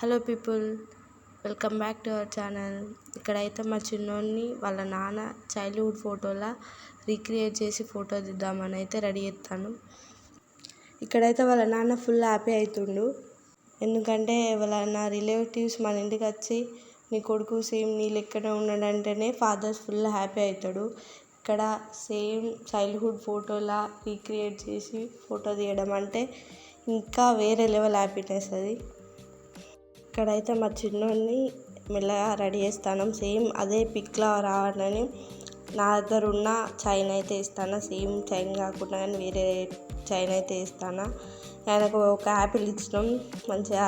Hello people welcome back to our channel. ఇక్కడైతే మా చిన్నోడిని వాళ్ళ నాన్న చైల్డ్హుడ్ ఫోటోలా రీక్రియేట్ చేసి ఫోటో దిద్దామని అయితే రెడీ చేస్తాను. ఇక్కడైతే వాళ్ళ నాన్న ఫుల్ హ్యాపీ అవుతుండు ఎందుకంటే వాళ్ళ నా రిలేటివ్స్ మన ఇంటికి వచ్చి నీ కొడుకు సేమ్ నీ లెక్కనే ఉన్నాడంటేనే ఫాదర్స్ ఫుల్ హ్యాపీ అవుతాడు ఇక్కడ సేమ్ చైల్డ్హుడ్ ఫోటోలా రీక్రియేట్ చేసి ఫోటో తీయడం అంటే ఇంకా వేరే లెవెల్ హ్యాపీనెస్ అది. ఇక్కడైతే మా చిన్నోడిని మెల్లగా రెడీ చేస్తాను. సేమ్ అదే పిక్లా రావాలని నా దగ్గర ఉన్న చైన్ అయితే ఇస్తాను. సేమ్ చైన్ కాకుండా కానీ వేరే చైన్ అయితే ఇస్తాను. ఆయనకు ఒక యాపిల్ ఇచ్చినాం. మంచిగా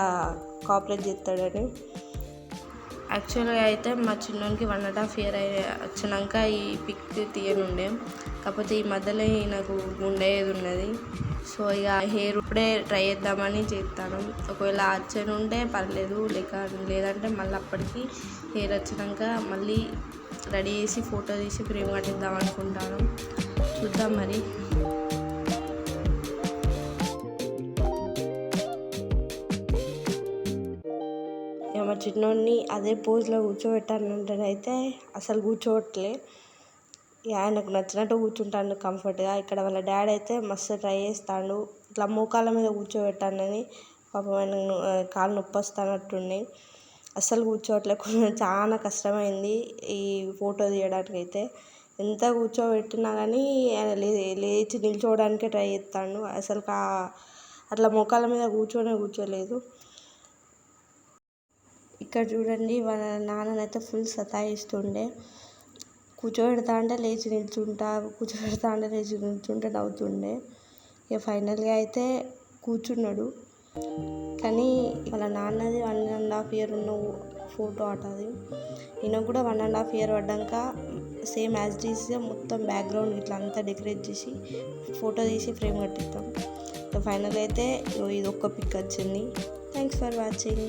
కోఆపరేట్ చేస్తాడని. యాక్చువల్గా అయితే మా చిన్నోనికి వన్ అండ్ హాఫ్ ఇయర్ అయ్యి వచ్చినాక ఈ పిక్ తీయనుండే. కాకపోతే ఈ మధ్యలో నాకు ఉండేది ఉన్నది. సో ఇక హెయిర్ ఇప్పుడే ట్రై చేద్దామని చేస్తాను. ఒకవేళ వచ్చని ఉంటే పర్లేదు లేక లేదంటే మళ్ళీ అప్పటికి హెయిర్ వచ్చినాక మళ్ళీ రెడీ చేసి ఫోటో తీసి ఫ్రేమ్ కట్టిద్దాం అనుకుంటాను. చూద్దాం మరి. ఇక మా చిన్నోడిని అదే పోజ్లో కూర్చోబెట్టానంటేనైతే అసలు కూర్చోవట్లే. ఆయనకు నచ్చినట్టు కూర్చుంటాడు కంఫర్ట్గా ఇక్కడ వాళ్ళ డాడీ అయితే మస్తు ట్రై చేస్తాడు. ఇట్లా మోకాళ్ళ మీద కూర్చోబెట్టానని పాపం ఆయన కాలు నొప్పి వస్తున్నట్టుంది అస్సలు కూర్చోవట్లేదు చాలా కష్టమైంది ఈ ఫోటో తీయడానికి అయితే ఎంత కూర్చోబెట్టినా కానీ ఆయన లే లేచి నిల్చోవడానికే ట్రై చేస్తాడు. అసలు కా అట్లా మోకాళ్ళ మీద కూర్చోనే కూర్చోలేదు. ఇక్కడ చూడండి వాళ్ళ నాన్ననైతే ఫుల్ సతాయిస్తుండే. కూర్చోబెడతా అంటే లేచి నిల్చుంటా కూర్చోబెడతా అంటే లేచి నిల్చుంటే నవ్వుతుండే. ఇక ఫైనల్గా అయితే కూర్చున్నాడు. కానీ వాళ్ళ నాన్నది వన్ అండ్ హాఫ్ ఇయర్ ఉన్న ఫోటో అట అది. ఈయన కూడా వన్ అండ్ హాఫ్ ఇయర్ పడ్డాక సేమ్ యాజ్ డీస్ మొత్తం బ్యాక్గ్రౌండ్ ఇట్లా అంతా డెకరేట్ చేసి ఫోటో తీసి ఫ్రేమ్ కట్టిస్తాం ఫైనల్ అయితే ఇది ఒక్క పిక్ వచ్చింది. Thanks for watching.